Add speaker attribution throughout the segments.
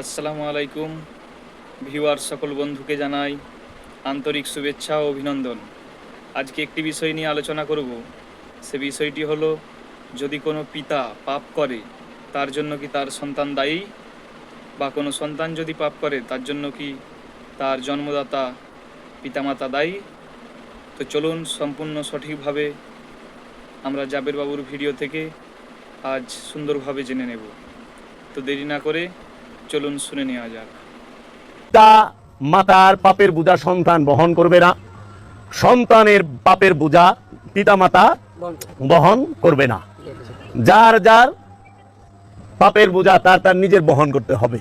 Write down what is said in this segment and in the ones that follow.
Speaker 1: আসসালামু আলাইকুম ভিউয়ার সকল বন্ধুকে জানাই আন্তরিক শুভেচ্ছা ও অভিনন্দন। আজকে একটি বিষয় নিয়ে আলোচনা করব। সে বিষয়টি হলো, যদি কোনো পিতা পাপ করে, তার জন্য কি তার সন্তান দায়ী? বা কোনো সন্তান যদি পাপ করে, তার জন্য কি তার জন্মদাতা পিতামাতা দায়ী? তো চলুন সম্পূর্ণ সঠিকভাবে আমরা জাবের বাবুর ভিডিও থেকে আজ সুন্দরভাবে জেনে নেব। তো দেরি না করে চলুন শুনে নেওয়া যাক।
Speaker 2: পিতা, মাতার পাপের বোঝা সন্তান বহন করবে না। সন্তানের পাপের বোঝা পিতা মাতা বহন করবে না। যার যার পাপের বোঝা, তার তার নিজের বহন করতে হবে।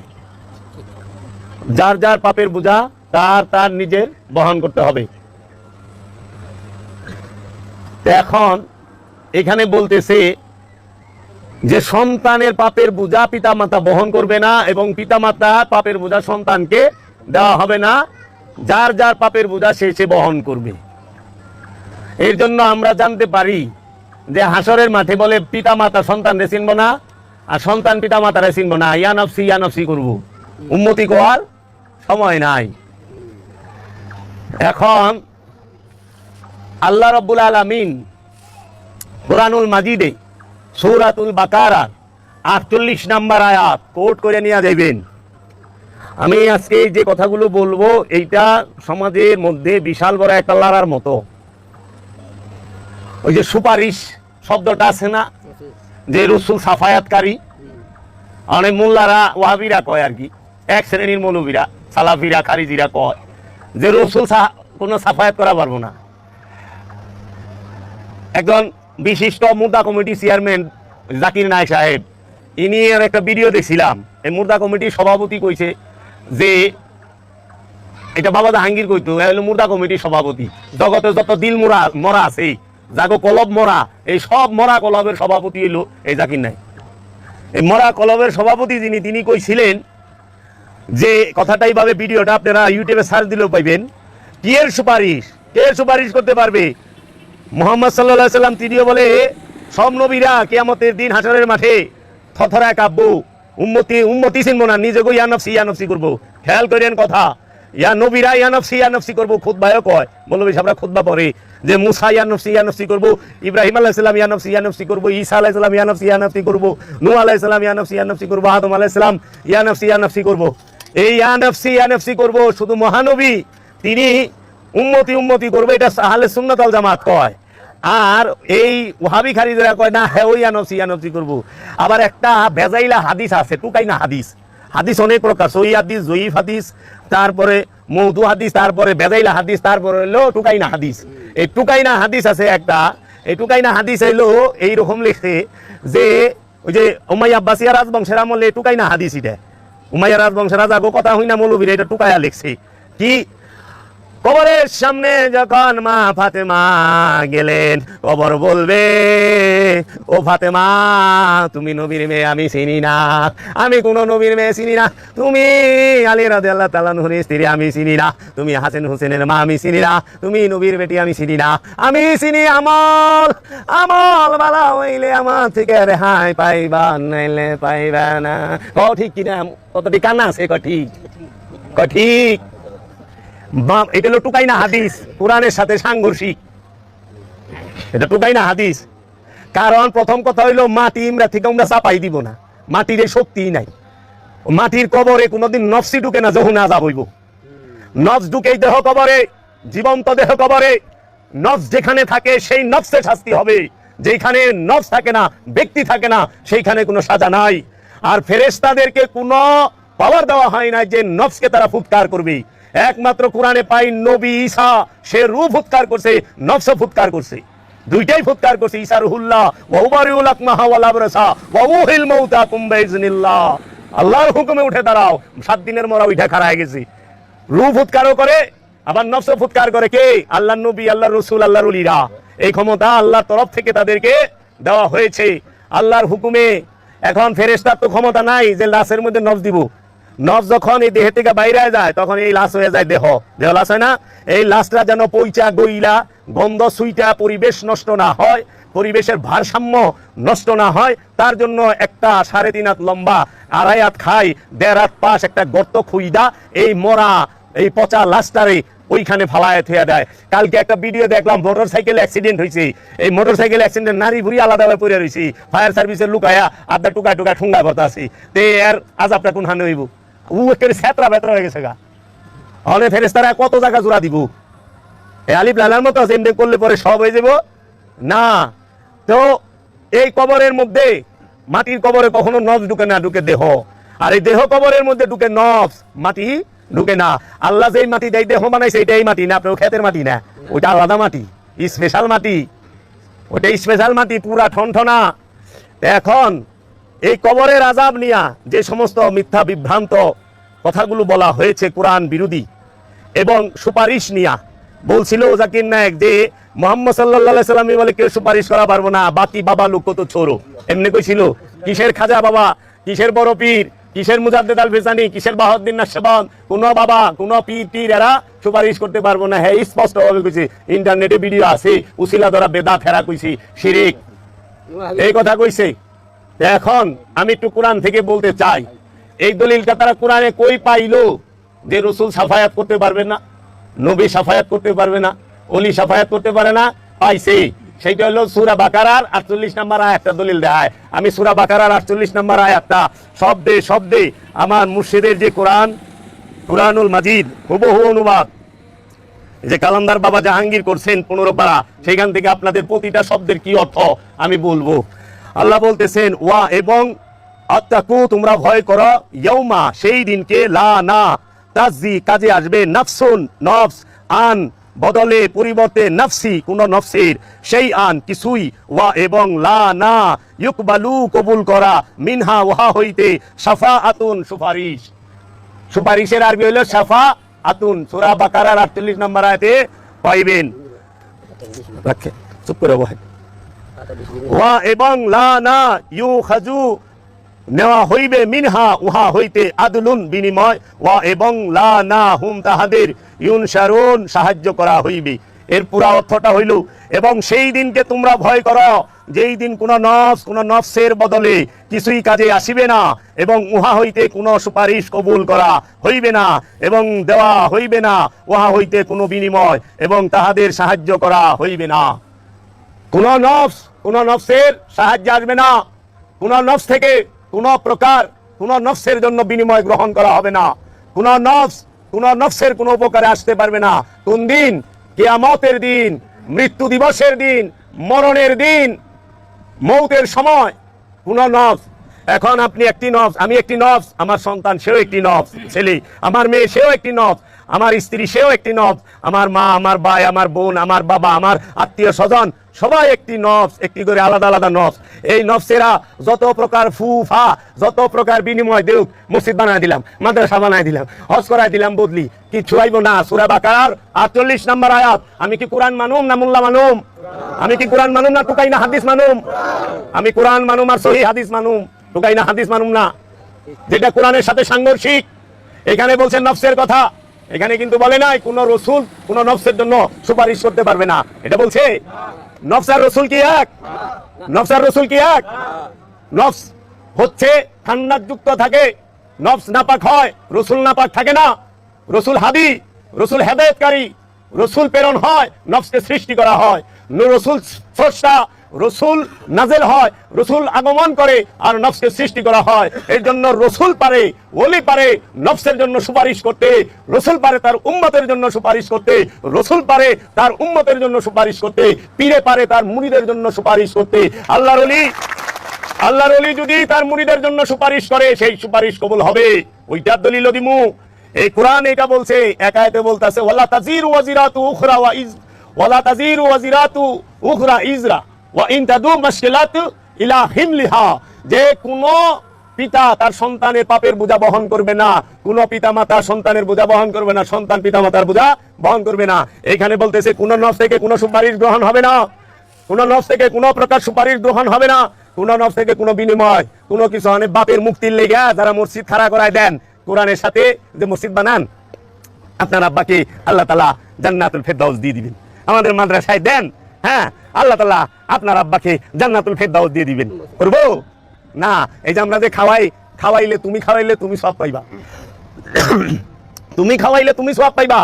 Speaker 2: যার যার পাপের বোঝা, তার তার নিজের বহন করতে হবে। এখন এখানে বলতেছে যে সন্তানের পাপের বোঝা পিতামাতা বহন করবে না এবং পিতামাতা পাপের বোঝা সন্তানকে দেওয়া হবে না, যার যার পাপের বোঝা সে সে বহন করবে। এর জন্য আমরা জানতে পারি যে হাসরের মাঠে বলে, পিতামাতা সন্তানরে চিনব না আর সন্তান পিতামাতারে চিনব না। ইয়ানফসি ইয়ানফসি করব। উন্নতি করার সময় নাই। এখন আল্লাহ রব্বুল আলমিন কোরআনুল মাজিদে সৌরাতুল বাকারা, আটচল্লিশ নাম্বার আয়াত, কোট করে নিয়ে যাইবেন। আমি আজকে যে কথাগুলো বলব, এইটা সমাজের মধ্যে বিশাল বড় একটা লড়ার মতো। ওই যে সুপারিশ শব্দটা আছে না? যে রসুল সাফায়াতকারী অনেক মোল্লারা ওয়াহাবিরা কয় আর কি, এক শ্রেণির মৌলবীরা, সালাফিরা, খারিজিরা কয় যে রসুল কোনো সাফায়াত করা পারব না। একজন বিশিষ্ট মুর্দা কমিটি চেয়ারম্যান জাকির নায়ক সাহেব। ইনি একটা ভিডিও দেখছিলাম। এই মুর্দা কমিটির সভাপতি কইছে যে, এটা বাবা জাহাঙ্গীর কইতো হলো মুর্দা কমিটির সভাপতি। জগতে যত দিল মোরা, মরা আছে, জাগো কলব মরা, এই সব মরা কলবের সভাপতি হলো এই জাকির নাই এই মরা কলবের সভাপতি যিনি, তিনি কইছিলেন যে কথাটাই ভাবে ভিডিওটা আপনারা ইউটিউবে সার্চ দিলেও পাইবেন। কি এর সুপারিশ? কে সুপারিশ করতে পারবে? মোহাম্মদ সাল্লাহ সাল্লাম তিনিও বলে, সব নবীরা কেয়ামতের দিন হাসরের মাঠে থথরা কাব্য উম্মতি উম্মতি চিনবো না নিজেকে ইয়ানফসি ইয়ানফসি করব। খেয়াল করেন কথা, ইয়া নবীরা ইয়ানফসি ইয়ানফসি করব খুদ্বায়ও কয়। মৌলবী সাহেবরা খুদ্া পড়ে যে মুসা ইয়ানফসি ইয়ানফসি করব, ইব্রাহিম আলাহ সাল্লাম ইয়ানফসি ইয়ানফসি করব, ঈসা আলাহ সাল্লাম ইয়ানফসি ইয়ানফসি করব নূ আলাহ সাল্লাম ইয়ানফসি ইয়ানফসি করব, আদম আলাহ সাল্লাম ইয়ানফসি ইয়ানফসি করব। এই ইয়ানফসি ইয়ানফসি করব শুধু মহানবী, তিনি উম্মতি উম্মতি করবে, এটা আহলে সুন্নাত আল জামাত কয়। আর এই ওহাবি খারিজরা কয়, না হ্যাঁ ওই আনফসি আনফসি করব। আবার একটা ভেজাইলা হাদিস আছে টুকাই না হাদিস। হাদিস অনেক প্রকার, সহি হাদিস, জয়ীফ হাদিস, তারপরে মৌদু হাদিস, তারপরে বেজাইলা হাদিস, তারপরে হলো টুকাইনা হাদিস। এই টুকাইনা হাদিস আছে একটা, এই টুকাইনা হাদিস হইল এইরকম লিখছে যে ওই যে উমাই আব্বাসিয়া রাজবংশের আমলে টুকাইনা হাদিস এটা। উমাইয়া রাজবংশের রাজা গো কথা হই না মৌলবীর, এটা টুকাইয়া লিখছে। কি? কবরের সামনে যখন মা ফাতেমা গেলেন, কবর বলবে, ও ফাতেমা, তুমি নবীর মেয়ে, আমি চিনি না। আমি কোন নবীর মেয়ে চিনি না। তুমি আলী রাদে আল্লাহ তালানহুর স্ত্রী, আমি চিনি না। তুমি হাসেন হোসেনের মা, আমি চিনি না। তুমি নবীর বেটি, আমি চিনি না। আমি চিনি আমল। আমল বালা হইলে আমার থেকে রেহাই পাইবা, নাইলে পাইবা না। ক, ঠিক কিনা? কতটি কান্না আছে? ক, ঠিক। ক, ঠিক। বাপ, এটা টুকাই না হাদিস, কোরআনের সাথে সাংঘর্ষিক। এটা টুকাই না হাদিস। কারণ প্রথম কথা হইল, মাটি ইমরা থেকে আমরা চাপাই দিব না। মাটির এই শক্তি নাই। মাটির কবরে কোনোদিন নফসি ঢুকে না, যখন আজাব হইব। নফস ঢুকেই দেহ কবরে, জীবন্ত দেহ কবরে, নফস যেখানে থাকে, সেই নফসে শাস্তি হবে। যেখানে নফস থাকে না, ব্যক্তি থাকে না, সেইখানে কোনো সাজা নাই। আর ফেরেশতাদেরকে কোনো পাওয়ার দেওয়া হয় না যে নফসকে তারা ফুৎকার করবে। একমাত্র কোরআনে পাই নবী ঈসা। সে রূহ ফুৎকার করছে, নফস ফুৎকার করছে। দুইটাই ফুৎকার করছে, ঈসা রুহুল্লাহ ওয়াউবারিউল আকমাহা ওয়াল আবরাসা ওয়াউহিল আল্লাহর হুকুমে উঠে দাঁড়াও, সাত দিনের মরা উঠে খাড়া হয়ে গেছি। রূহ ফুৎকারও করে, আবার নফস ফুৎকার করে কে? আল্লাহ নবী আল্লাহ রসুল, আল্লাহর উলিরা এই ক্ষমতা আল্লাহর তরফ থেকে তাদেরকে দেওয়া হয়েছে। আল্লাহর হুকুমে এখন ফেরেশতার তো ক্ষমতা নাই যে লাশের মধ্যে নফস দিব। নফ যখন এই দেহ থেকে বাইরে যায় তখন এই লাশ হয়ে যায় দেহ। দেহ লাশ হয় না? এই লাশটা যেন পইচা, গইলা, গন্ধ, সুইটা, পরিবেশ নষ্ট না হয়, পরিবেশের ভারসাম্য নষ্ট না হয়, তার জন্য একটা সাড়ে তিন হাত লম্বা, আড়াই হাত খাই, দেড় হাত পাশ একটা গর্ত খুইদা, এই মরা, এই পচা লাস্টারে ওইখানে ফালায় থুয়া দেয়। কালকে একটা ভিডিও দেখলাম, মোটর সাইকেল অ্যাক্সিডেন্ট হয়েছে এই মোটর সাইকেল অ্যাক্সিডেন্ট নারী বুড়ি আলাদাভাবে পড়ে রয়েছে ফায়ার সার্ভিসের লুকায়া আধা টুকা টুকা ঠুঙ্গা করতে আসি তে এর আজাবটা কোন হানে হইব? হয়ে গেছে গা। অনেক ফেরেস্তারা কত জায়গা জোড়া দিব? আলিফ মতো করলে পরে সব হয়ে যাব? না। তো এই কবরের মাটির কবরে কখনো নফস ঢুকে না, ঢুকে দেহ। আর এই দেহ কবরের মধ্যে ঢুকে নফস, মাটি ঢুকে না। আল্লাহ যেই মাটি দেয়, দেহ বানাইছে এটাই মাটি না, আপনার ক্ষেতের মাটি না। ওইটা আলাদা মাটি স্পেশাল মাটি। ওটা স্পেশাল মাটি, পুরা ঠনঠনা। এখন এই কবরের আজাব নিয়া যে সমস্ত মিথ্যা বিভ্রান্ত কথাগুলো বলা হয়েছে কোরআন বিরোধী এবং সুপারিশ নিয়া, বলছিল জাকির নায়ক যে মোহাম্মদ সাল্লাহ সাল্লামী বলে কেউ সুপারিশ করা পারব না, বাকি বাবা লোক তো ছোড়ো এমনি কইছিল, কিসের খাজা বাবা, কিসের বড় পীর, কিসের মুজাদ্দেদ আল ফেসানি কিসের বাহাউদ্দিন নাশবান, কোন বাবা, কোন পীর টির এরা সুপারিশ করতে পারব না। হ্যাঁ স্পষ্ট ভাবে কইছে, ইন্টারনেটে ভিডিও আছে, উসিলা ধরা বেদা ফেরা কইছি, শিরিক। এই কথা কইছে। এখন আমি একটু কোরআন থেকে বলতে চাই। এই দলিলটা তারা কোরআনে কই পাইলো? যে রসুল সাফায়াত করতে পারবে না, নবী সাফায়াত করতে পারবে না, অলি সাফায়াত করতে পারে না, পাইছে। সেইটা হলো সুরা বাকারার আটচল্লিশ নাম্বার আয়াতটা দলিল দেয় আমি সুরা বাকারার আটচল্লিশ নাম্বার আয়াতটা শব্দে শব্দে আমার মুর্শিদের যে কোরআন, কোরআনুল মাজিদ, হুবহু অনুবাদ, যে কালান্দার বাবা জাহাঙ্গীর করছেন পনেরো পারা সেখান থেকে আপনাদের প্রতিটা শব্দের কি অর্থ আমি বলব। আল্লাহ বলতেছেন, ওয়া এবং আত্মাকু তোমরা ভয় করো ইয়ৌমা সেই দিনকে লা না তাজি কাজে আসবে নাফসুন, নফস, আন, বদলে, পরিবর্তে নফসি, কোন নফসের সেই আন কিছুই, ওয়া এবং লা না, ইউকবালু, কবুল করা, মিনহা ওহা হইতে সাফা আতুন সুপারিশ। সুপারিশের আরবি হইল সাফা আতুন সুরা বাকারার আটচল্লিশ নম্বর আয়তে পাইবেন। রাখে চুপ করে বহেন ওয়া এবং লা না ইউ খাজু নেওয়া হইবে মিনহা, উহা হইতে আদলুন বিনিময়। ওয়া এবং লা না হুম তাহাদের ইউন শারুন সাহায্য করা হইবে। এর পুরা অর্থটা হইল, এবং সেই দিনকে তোমরা ভয় করো, যেই দিন কোন নফস নফসের বদলে কিছুই কাজে আসিবে না, এবং উহা হইতে কোনো সুপারিশ কবুল করা হইবে না, এবং দেওয়া হইবে না, উহা হইতে কোনো বিনিময়, এবং তাহাদের সাহায্য করা হইবে না। কোন নফস, কোন নফসের সাহায্য আসবে না। কোন নফস থেকে কোন প্রকার কোন নফসের জন্য বিনিময় গ্রহণ করা হবে না। কোন নফস, কোন নফসের কোন উপকারে আসতে পারবে না। কোন দিন? কেয়ামতের দিন, মৃত্যু দিবসের দিন, মরণের দিন, মৌতের সময় কোন নফস এখন আপনি একটি নফস, আমি একটি নফস, আমার সন্তান সেও একটি নফস, ছেলে, আমার মেয়ে সেও একটি নফস, আমার স্ত্রী সেও একটি নফস, আমার মা, আমার ভাই, আমার বোন, আমার বাবা, আমার আত্মীয় স্বজন, সবাই একটি নফস, একটি করে আলাদা আলাদা নফস। এই নফসেরা যত প্রকার ফু ফা যত প্রকার বিনিময় দেউক, মসজিদ বানায় দিলাম, মাদ্রাসা বানায় দিলাম, হজ করায় দিলাম বদলি কিছু আইব না, সুরা বাকার আটচল্লিশ নম্বর আয়াত, আমি কি কোরআন মানুম না মোল্লা মানুম? আমি কি কোরআন মানুম না টুকাই না হাদিস মানুম? আমি কোরআন মানুম আর সহি হাদিস মানুম? টুকাই না, হাদিস মানুম না। যেটা কোরআনের সাথে সাংঘর্ষিক, এখানে বলছেন নফসের কথা। এখানে কিন্তু বলে নাই, কোন রসুল কোন নফসের জন্য সুপারিশ করতে পারবে না। এটা বলছে নফসার রসুল কি এক? নফসার রসুল কি এক? নফস হচ্ছে ঠান্ডার যুক্ত থাকে, নফস নাপাক হয়, রসুল নাপাক থাকে না। রসুল হাদি, রসুল হেদায়তকারী, রসুল প্রেরণ হয়, নফসকে সৃষ্টি করা হয়। রসুল স্রষ্টা রসুল নাজেল হয়, রসুল আগমন করে আর নফসকে সৃষ্টি করা হয়। এর জন্য রসুল পারে, ওলি পারে, নফসের জন্য সুপারিশ করতে, রসুল পারে তার উম্মতের জন্য সুপারিশ করতে, রসুল পারে তার উম্মতের জন্য সুপারিশ করতে, পীরে পারে তার মুড়িদের জন্য সুপারিশ করতে। আল্লাহর অলি আল্লাহর অলি যদি তার মুড়িদের জন্য সুপারিশ করে, সেই সুপারিশ কবুল হবে। ওইটার দলিল দিমু। এই কোরআন এটা বলছে একায়তে বলতাছে, ওয়ালা তাজিরু ওয়াজিরাতু উখরা ওয়া ইজ, ওয়ালা তাজিরু ওয়াজিরাতু উখরা ইজরা। যে কোন পিতা তার সন্তানের পাপের বোঝা বহন করবে না। কোন পিতা মাতা সন্তানের বোঝা বহন করবে না। সন্তান পিতা মাতার বোঝা বহন করবে না। এখানে বলতেছে, কোন নফ থেকে কোন সুপারিশ গ্রহণ হবে না। কোন নফ থেকে কোন প্রকার সুপারিশ গ্রহণ হবে না। কোন নফ থেকে কোন বিনিময়, কোন কিছু অনেক বাপের মুক্তির লেগে যারা মসজিদ খাড়া করায় দেন। কোরআনের সাথে যে মসজিদ বানান, আপনার আব্বাকে আল্লাহ তালা জান্নাতুল ফেরদাউস দিয়ে দিবেন। আমাদের মাদ্রাসায় দেন হ্যাঁ? আল্লাহ তালা আপনার আব্বাকে জান্নাতুল ফেরদাউস দিয়ে দিবেন। করব? না, এই যে আমরা যে খাওয়াই, খাওয়াইলে তুমি খাওয়াইলে তুমি সব পাইবা। তুমি খাওয়াইলে তুমি সব পাইবা।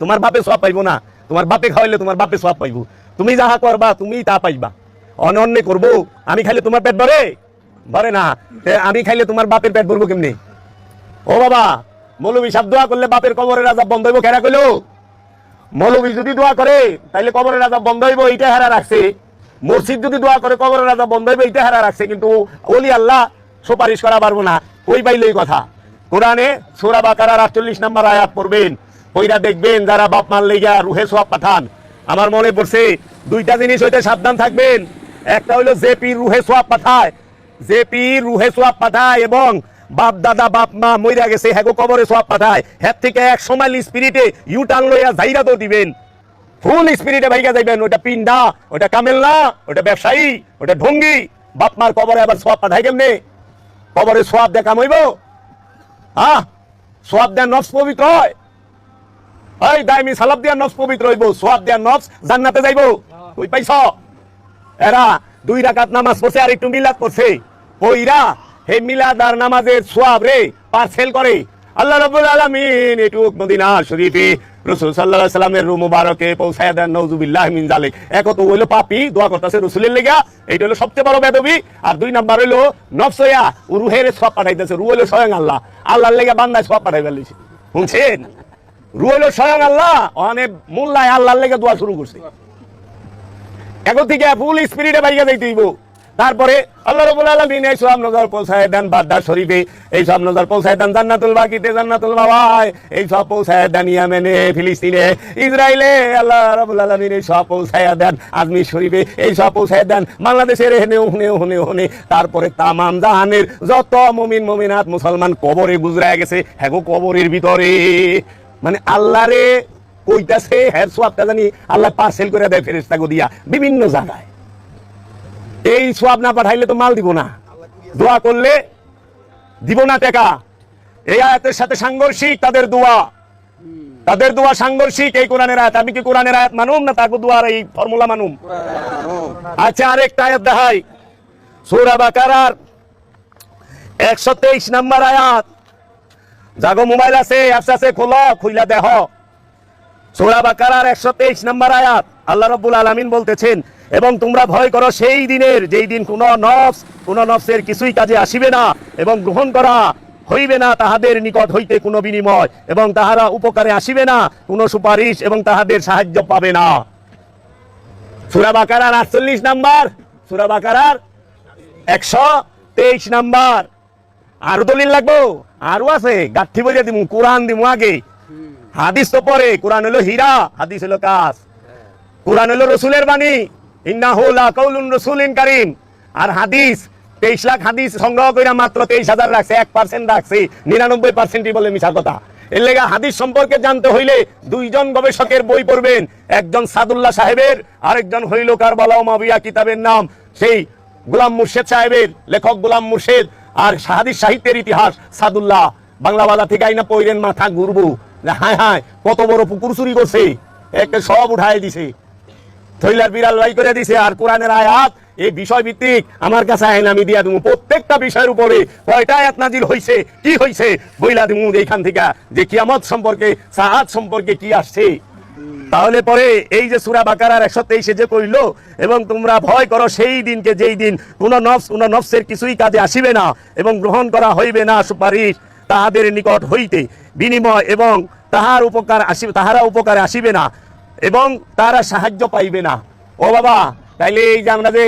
Speaker 2: তোমার বাপে সব পাইবো না। তোমার বাপে খাওয়াইলে তোমার বাপে সব পাইবো। তুমি যাহা করবা, তুমি তা পাইবা। অনন্যে করব। আমি খাইলে তোমার পেট ভরে? ভরে না। আমি খাইলে তোমার বাপের পেট ভরবো কেমনি? ও বাবা মৌলবী সাহেব দোয়া করলে বাপের কবরের রাজা বন্ধ হইব কেনা কইলো? মৌলবী যদি দোয়া করে, তাইলে কবরের রাজা বন্ধ হইব এইটা হারা রাখছে। মসজিদ যদি দোয়া করে, কবরের রাজা বন্ধ হইব এইটা হারা রাখছে। কিন্তু ওলি আল্লাহ সুপারিশ করা পারব না। ওই পাইলেই কথা। কোরআনে সোরা বাকারার আটচল্লিশ নাম্বার আয়াত পড়বেন। ওইরা দেখবেন যারা বাপ মার লেগা রুহে সোয়াব পাঠান। আমার মনে পড়ছে, দুইটা জিনিস হইতে সাবধান থাকবেন। একটা হইল জেপি রুহে সোয়াব পাঠায়। জেপি রুহে সোয়াব পাঠায় এবং বাপ দাদা বাপ মা মইরা গেছে হ্যাগো কবরে সোয়াব পাঠায়। হ্যাঁ থেকে এক সময় স্পিরিটে ইউ টার্ন লইয়া জাইরা তো দিবেন ফুল স্পিরিটে ভাইগা যাইবেন ওটা পিন্ডা ওটা কামেল না ওটা ব্যবসায়ী ওটা ঢঙ্গি। বাপ মার কবরে আবার সোয়াব পাঠাই কেমনে? কবরে সোয়াব দেখা মইব? হ্যাঁ সোয়াব দেন নফস পবিত্র হয়। ওই দাইমি সালাব দিয়া নফস পবিত্র হইব সোয়াব দিয়া নফস জান্নাতে যাইব। তুই পাইছ? এরা দুই রাকাত নামাজ পড়ছে আর একটু মিলাদ করছে ওইরা হে মিলাদ আর নামাজের সোয়াব রে পার্সেল করে। আল্লাহ রাব্বুল আলামিন একটু মদিনা শরীফে রাসূল সাল্লাল্লাহু আলাইহি সাল্লামের রূম মুবারকে পৌঁছায় দেন, নাউজুবিল্লাহ মিন জালিক এক তো হইল পাপী, দোয়া করতেছে রাসূলের লেগা। এইটা হলো সবচেয়ে বড় বেদবি। আর দুই নাম্বার হইল নফসয়া ও রুহের সব পাঠাইতেছে। রু হইল স্বয়ং আল্লাহ। আল্লাহর লেগা বান্দায় সব পাঠাই ফেলেছে। শুনছেন? রু হইল স্বয়ং আল্লাহ। অনেক মোল্লায় আল্লাহর লেগে দোয়া শুরু করছে। এখন থেকে ফুল স্পিরিটে বাইকে যাইতে হইব। তারপরে আল্লাহ রবুল আলমিন এই সব নজর পৌঁছায় দেন বাদ্দার শরীফে, এই সব নজর পৌঁছায় দেন জান্নাতুল বাকিতে জান্নাতুল বাবায় এই সব পৌঁছায় দেন ইয়ামেনে, ফিলিস্তিনে ইসরায়েলে আল্লাহ রবুল আলমিন এই সব পৌঁছায় দেন আজমির শরীফে, এই সব পৌঁছায় দেন বাংলাদেশের হেনে হুনে হুনে হুনে তারপরে তামাম জাহানের যত মমিন, মমিনাত মুসলমান কবরে গুজরায় গেছে হ্যাঁ গো কবরের ভিতরে। মানে আল্লাহরে কইতাছে হ্যার সোয়াবটা জানি আল্লাহ পার্সেল করে দেয় ফেরেস্তা দিয়া, বিভিন্ন জায়গায়। এই সোয়াব না পাঠাইলে তো মাল দিব না। দোয়া করলে দিব না টাকা। এই আয়াতের সাথে সাংঘর্ষিক তাদের দোয়া। তাদের দোয়া সাংঘর্ষিক এই কোরআনের আয়াত। আমি কি কোরআনের আয়াত মানুম না তারপর দোয়ার এই ফর্মুলা মানুম? আচ্ছা আরেকটা আয়াত দেখাই। সূরা বাকারার একশো তেইশ নাম্বার আয়াত। জাগো মোবাইল আছে, অ্যাপস আছে, খোলো, খুইলা দেহ। সূরা বাকারার 123 নম্বর আয়াত আল্লাহ রাব্বুল আলামিন বলতেছেন, এবং তোমরা ভয় করো সেই দিনের যেই দিন কোন নফস, কোন নফসের কিছুই কাজে আসিবে না এবং গ্রহণ করা হইবে না তাহাদের নিকট হইতে কোনো বিনিময় এবং তাহারা উপকারে আসিবে না, কোনো সুপারিশ এবং তাহাদের সাহায্য পাবে না। সূরা বাকারার 48 নাম্বার, সূরা বাকারার 123 নাম্বার। আরও দলিল লাগবো? আরও আছে, গাঠি বজে দিমু, কোরআন দিমু আগে। হাদিস তো পরে কোরআন হলো হীরা, হাদিস হলো কাজ কোরআন হলো রসুলের বাণী, ইন্নাহু লা কাউলুন রাসূলিন কারীম। আর হাদিস, তেইশ লাখ হাদিস সংগ্রহ কইরা মাত্র তেইশ হাজার রাখছে, এক পার্সেন্ট রাখছে, নিরানব্বই পার্সেন্টই বলে মিশা কথা। এর লেগা হাদিস সম্পর্কে জানতে হইলে দুইজন গবেষকের বই পড়বেন, একজন সাদুল্লাহ সাহেবের, আরেকজন হইল কারবালা ও মাবিয়া কিতাবের নাম, সেই গোলাম মুর্শেদ সাহেবের, লেখক গোলাম মুর্শেদ, আর হাদিস সাহিত্যের ইতিহাস সাদুল্লাহ। বাংলা বাজার থেকে আইনা পইরেন মাথা ঘুরবো। হায় হায়, কত বড় পুকুর চুরি করছে। একটা সব উঠায় দিছে। থইলার বিড়াল লাই করে দিছে, আর কোরআনের আয়াত, এই বিষয় ভিত্তিক আমার কাছে আইন, আমি দিয়া দিমু। প্রত্যেকটা বিষয়ের উপরে কয়টা আয়াত নাজিল হইছে, কি হইছে, বইলা দিমু এইখান থেকে, যে কিয়ামত সম্পর্কে সাহাত সম্পর্কে কি আসছে। তাহলে পরে এই যে সুরা বাকারার একশো তেইশে যে কইল, এবং তোমরা ভয় করো, সেই দিনকে যেই দিন কোন নফস, কোন নফসের কিছুই কাজে আসিবে না, এবং গ্রহণ করা হইবে না, সুপারিশ। তাহাদের নিকট হইতে বিনিময় এবং তাহার উপকার আসিবে, তাহারা উপকারে আসিবে না এবং তারা সাহায্য পাইবে না। ও বাবা, তাইলে এই যে আমরা যে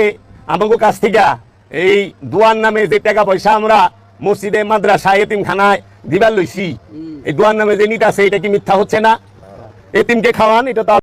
Speaker 2: আমাকে কাছ থেকে এই দুয়ার নামে যে টাকা পয়সা আমরা মসজিদে, মাদ্রাসা, এতিমখানায় দিবার লইছি, এই দুয়ার নামে যে নিতে আছে, এটা কি মিথ্যা হচ্ছে না? এতিমকে খাওয়ান, এটা তো